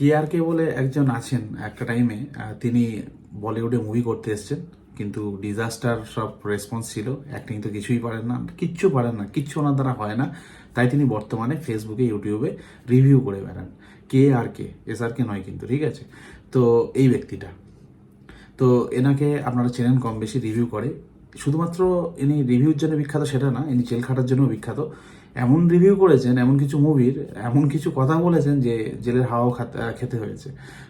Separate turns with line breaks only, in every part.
কে আর কে বলে একজন আছেন একটা টাইমে তিনি বলিউডে মুভি করতে এসেছেন, কিন্তু ডিজাস্টার সব রেসপন্স ছিল। অ্যাক্টিং তো কিছুই পারেন না, কিচ্ছু পারেন না, কিচ্ছু ওনার দ্বারা হয় না। তাই তিনি বর্তমানে ফেসবুকে ইউটিউবে রিভিউ করে বেড়ান। কে আর কে এস আর কে নয় কিন্তু, ঠিক আছে? তো এই ব্যক্তিটা। তো এনাকে আপনারা চেনেন কম বেশি রিভিউ করে। শুধুমাত্র ইনি রিভিউর জন্য বিখ্যাত সেটা না, ইনি জেল খাটার জন্য বিখ্যাত। এমন রিভিউ করেছেন, এমন কিছু মুভির এমন কিছু কথা বলেছেন যে জেলের হাওয়াও খেতে হয়েছে।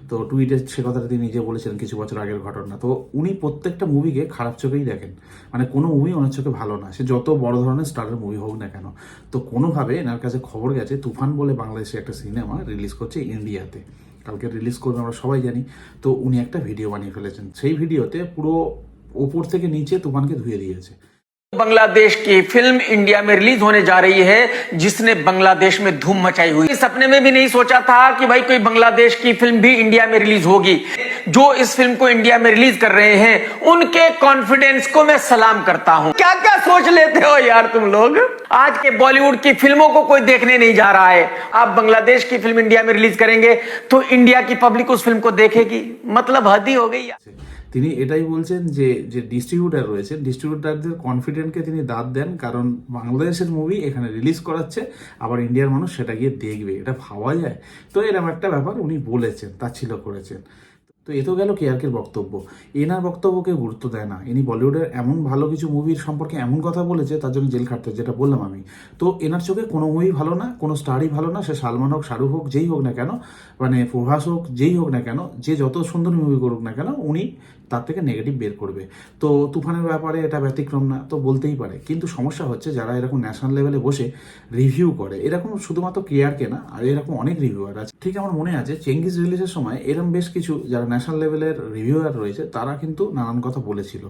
তো টুইটে সে কথাটা তিনি নিজে বলেছিলেন কিছু বছর আগের ঘটনা। তো উনি প্রত্যেকটা মুভিকে খারাপ চোখেই দেখেন। মানে কোনো মুভি ওনার চোখে ভালো না। সে যত বড় ধরনের স্টারের মুভি হোক না কেন। তো কোনোভাবে এনার কাছে খবর গেছে, তুফান বলে বাংলাদেশে একটা সিনেমা রিলিজ করছে ইন্ডিয়াতে কালকে রিলিজ করবে, আমরা সবাই জানি। তো উনি একটা ভিডিও বানিয়ে ফেলেছেন। সেই ভিডিওতে পুরো ওপর থেকে নিচে তুফানকে ধুয়ে দিয়েছে।
बांग्लादेश की फ़िल्म इंडिया में रिलीज़ होने जा रही है, जिसने बांग्लादेश में धूम मचाई हुई। सपने में भी नहीं सोचा था कि भाई कोई बांग्लादेश की फ़िल्म भी इंडिया में रिलीज़ होगी। जो इस फ़िल्म को इंडिया में रिलीज़ कर रहे हैं, उनके कॉन्फिडेंस को मैं सलाम करता हूँ। क्या क्या सोच लेते हो यार तुम लोग? आज के बॉलीवुड की फ़िल्मों को कोई देखने नहीं जा रहा है। आप बांग्लादेश की फ़िल्म इंडिया में रिलीज़ करेंगे तो इंडिया की पब्लिक उस फ़िल्म को देखेगी। मतलब हद ही हो गई यार।
তিনি এটাই বলছেন যে যে ডিস্ট্রিবিউটার রয়েছে ডিস্ট্রিবিউটারদের কনফিডেন্টকে তিনি দাঁত দেন, কারণ বাংলাদেশের মুভি এখানে রিলিজ করাচ্ছে, আবার ইন্ডিয়ার মানুষ সেটা গিয়ে দেখবে, এটা ভাবা যায়। তো এরকম একটা ব্যাপার উনি বলেছেন তা ছিল করেছেন। তো এ তো গেল কেয়ারকের বক্তব্য। এনার বক্তব্যকে গুরুত্ব দেয় না। ইনি বলিউডের এমন ভালো কিছু মুভির সম্পর্কে এমন কথা বলেছে, তার জন্য জেল খাটতে, যেটা বললাম আমি। তো এনার চোখে কোনো মুভি ভালো না, কোনো স্টারই ভালো না, সে সালমান হোক, শাহরুখ হোক, যেই হোক না কেন মানে প্রভাস হোক, যেই হোক না কেন, যে যত সুন্দর মুভি করুক না কেন, উনি তার থেকে নেগেটিভ বের করবে। তো তুফানের ব্যাপারে এটা ব্যতিক্রম না, তো বলতেই পারে। কিন্তু সমস্যা হচ্ছে যারা এরকম ন্যাশনাল লেভেলে বসে রিভিউ করে, এরকম শুধুমাত্র ক্লিয়ারকে না, আর এরকম অনেক রিভিউয়ার আছে। ঠিক আমার মনে আছে চেঙ্গিস রিলিজের সময় এরকম বেশ কিছু, যারা ন্যাশনাল লেভেলের রিভিউয়ার রয়েছে, তারা কিন্তু নানান কথা বলেছিল।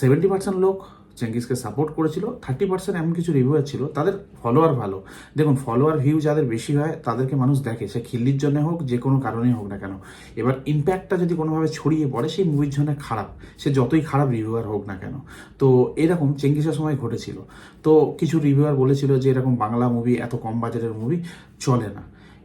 সেভেন্টি পার্সেন্ট লোক চেঙ্গিসকে সাপোর্ট করেছিল থার্টি পার্সেন্ট এমন কিছু রিভিউয়ার ছিল, তাদের ফলোয়ার ভালো। দেখুন ফলোয়ার ভিউ যাদের বেশি হয়, তাদেরকে মানুষ দেখে, সে খিল্লির জন্য হোক, যে কোনো কারণেই হোক না কেন। এবার ইম্প্যাক্টটা যদি কোনোভাবে ছড়িয়ে পড়ে, সেই মুভির জন্য খারাপ। সে যতই খারাপ রিভিউয়ার হোক না কেন। তো এরকম চেঙ্গিসের সময় ঘটেছিল। তো কিছু রিভিউয়ার বলেছিল যে, এরকম বাংলা মুভি এত কম বাজেটের মুভি চলে না।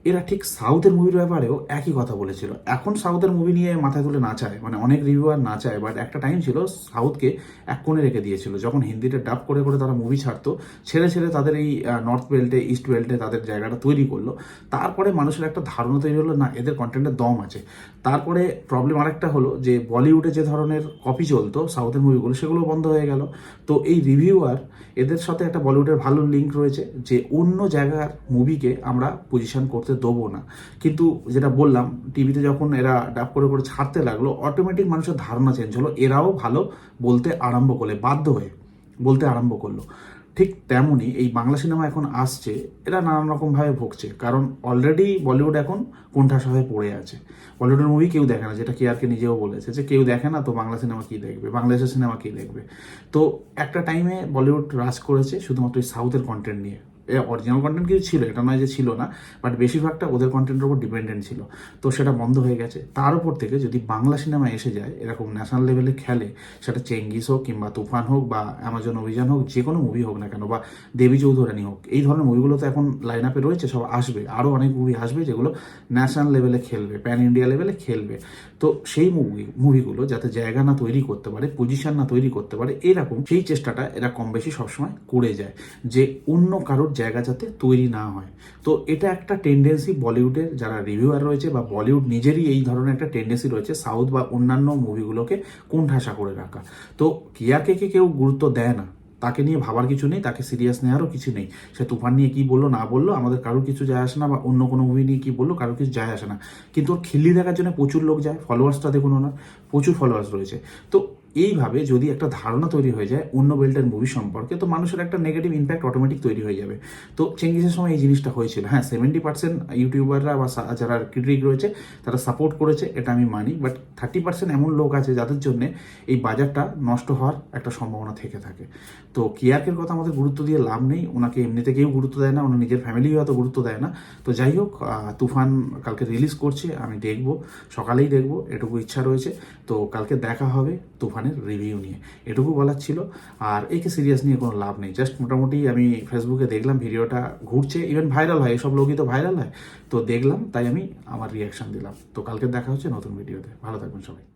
এরা ঠিক সাউথের মুভির ব্যাপারেও একই কথা বলেছিল। এখন সাউথের মুভি নিয়ে মাথায় তুলে নাচায় মানে অনেক রিভিউ রিভিউয়ার নাচায় বাট একটা টাইম ছিল সাউথকে এক কোণে রেখে দিয়েছিল, যখন হিন্দিটা ডাব করে করে তারা মুভি ছাড়তো, ছেড়ে ছেড়ে তাদের এই নর্থ বেল্টে ইস্ট বেল্টে তাদের জায়গাটা তৈরি করল। তারপরে মানুষের একটা ধারণা তৈরি হলো, না, এদের কন্টেন্টের দম আছে। তারপরে প্রবলেম আরেকটা হলো যে, বলিউডে যে ধরনের কপি চলতো, সাউথের মুভিগুলো সেগুলো বন্ধ হয়ে গেল। তো এই রিভিউয়ার এদের সাথে একটা বলিউডের ভালো লিঙ্ক রয়েছে যে, অন্য জায়গার মুভিকে আমরা পজিশন করতে দেবো না। কিন্তু যেটা বললাম, টিভিতে যখন এরা ডাব করে করে ছাড়তে লাগল অটোমেটিক মানুষের ধারণা চেঞ্জ হলো। এরাও ভালো বলতে আরম্ভ করলে, বাধ্য হয়ে বলতে আরম্ভ করল। ঠিক তেমনই এই বাংলা সিনেমা এখন আসছে, এরা নানান রকমভাবে ভুগছে। কারণ অলরেডি বলিউড এখন কোণঠাসা হয়ে পড়ে আছে। বলিউডের মুভি কেউ দেখে না, যেটা কে কেয়ারকে নিজেও বলেছে যে কেউ দেখে না তো বাংলা সিনেমা কি দেখবে, বাংলাদেশের সিনেমা কি দেখবে। তো একটা টাইমে বলিউড রাজ করেছে শুধুমাত্র এই সাউথের কন্টেন্ট নিয়ে। অরিজিনাল কন্টেন্ট কিছু ছিল, এটা নয় যে ছিল না বাট বেশিরভাগটা ওদের কন্টেন্টের উপর ডিপেন্ডেন্ট ছিল। তো সেটা বন্ধ হয়ে গেছে। তার উপর থেকে যদি বাংলা সিনেমা এসে যায়, এরকম ন্যাশনাল লেভেলে খেলে, সেটা চেঙ্গিস হোক কিংবা তুফান হোক বা অ্যামাজন অভিযান হোক, যে কোনো মুভি হোক না কেন, বা দেবী চৌধুরানী হোক, এই ধরনের মুভিগুলো তো এখন লাইন আপে রয়েছে, সব আসবে। আরও অনেক মুভি আসবে যেগুলো ন্যাশনাল লেভেলে খেলবে প্যান ইন্ডিয়া লেভেলে খেলবে। তো সেই মুভি মুভিগুলো যাতে জায়গা না তৈরি করতে পারে পজিশন না তৈরি করতে পারে, এরকম সেই চেষ্টাটা এরা কম বেশি সবসময় করে যায়। যে অন্য কারোর জায়গা যাতে তৈরি না হয়। তো এটা একটা টেন্ডেন্সি বলিউডের যারা রিভিউয়ার রয়েছে বা বলিউড নিজেরই এই ধরনের একটা টেন্ডেন্সি রয়েছে সাউথ বা অন্যান্য মুভিগুলোকে কোণঠাসা করে রাখা। তো কিয়াকে কেউ গুরুত্ব দেয় না, তাকে নিয়ে ভাবার কিছু নেই, তাকে সিরিয়াস নেওয়ারও কিছু নেই। সে তুফান নিয়ে কি বলল, না বলল, আমাদের কারোর কিছু যায় আসে না বা অন্য কোনো মুভি নিয়ে কি বলল, কারোর কিছু যায় আসে না। কিন্তু ওর খিল্লি দেখার জন্য প্রচুর লোক যায় ফলোয়ার্সটা দেখুন ওনার, প্রচুর ফলোয়ার্স রয়েছে। তো এইভাবে যদি একটা ধারণা তৈরি হয়ে যায় অন্য বেল্টের মুভি সম্পর্কে, তো মানুষের একটা নেগেটিভ ইম্প্যাক্ট অটোমেটিক তৈরি হয়ে যাবে। তো চেঙ্গিসের সময় এই জিনিসটা হয়েছিল। হ্যাঁ সেভেন্টি পার্সেন্ট ইউটিউবাররা বা যারা ক্রিটিক রয়েছে, তারা সাপোর্ট করেছে, এটা আমি মানি। বাট থার্টি পার্সেন্ট এমন লোক আছে যাদের জন্য এই বাজারটা নষ্ট হওয়ার একটা সম্ভাবনা থেকে থাকে। তো কিয়ারকের কথা আমাদের গুরুত্ব দিয়ে লাভ নেই। ওনাকে এমনিতে কেউ গুরুত্ব দেয় না, ওনার নিজের ফ্যামিলিও অত গুরুত্ব দেয় না। তো যাই হোক তুফান কালকে রিলিজ করছে, আমি দেখব, সকালেই দেখব, এটুকু ইচ্ছা রয়েছে। তো কালকে দেখা হবে, তুফানের গানের রিভিউ নিয়ে। এটুকু বলার ছিল। আর একে সিরিয়াস নিয়ে কোনো লাভ নেই। জাস্ট মোটামুটি আমি ফেসবুকে দেখলাম ভিডিওটা ঘুরছে। ইভেন ভাইরাল হয়, এসব লোকই তো ভাইরাল হয়। তো দেখলাম, তাই আমি আমার রিয়াকশান দিলাম। তো কালকে দেখা হচ্ছে নতুন ভিডিওতে ভালো থাকবেন সবাই।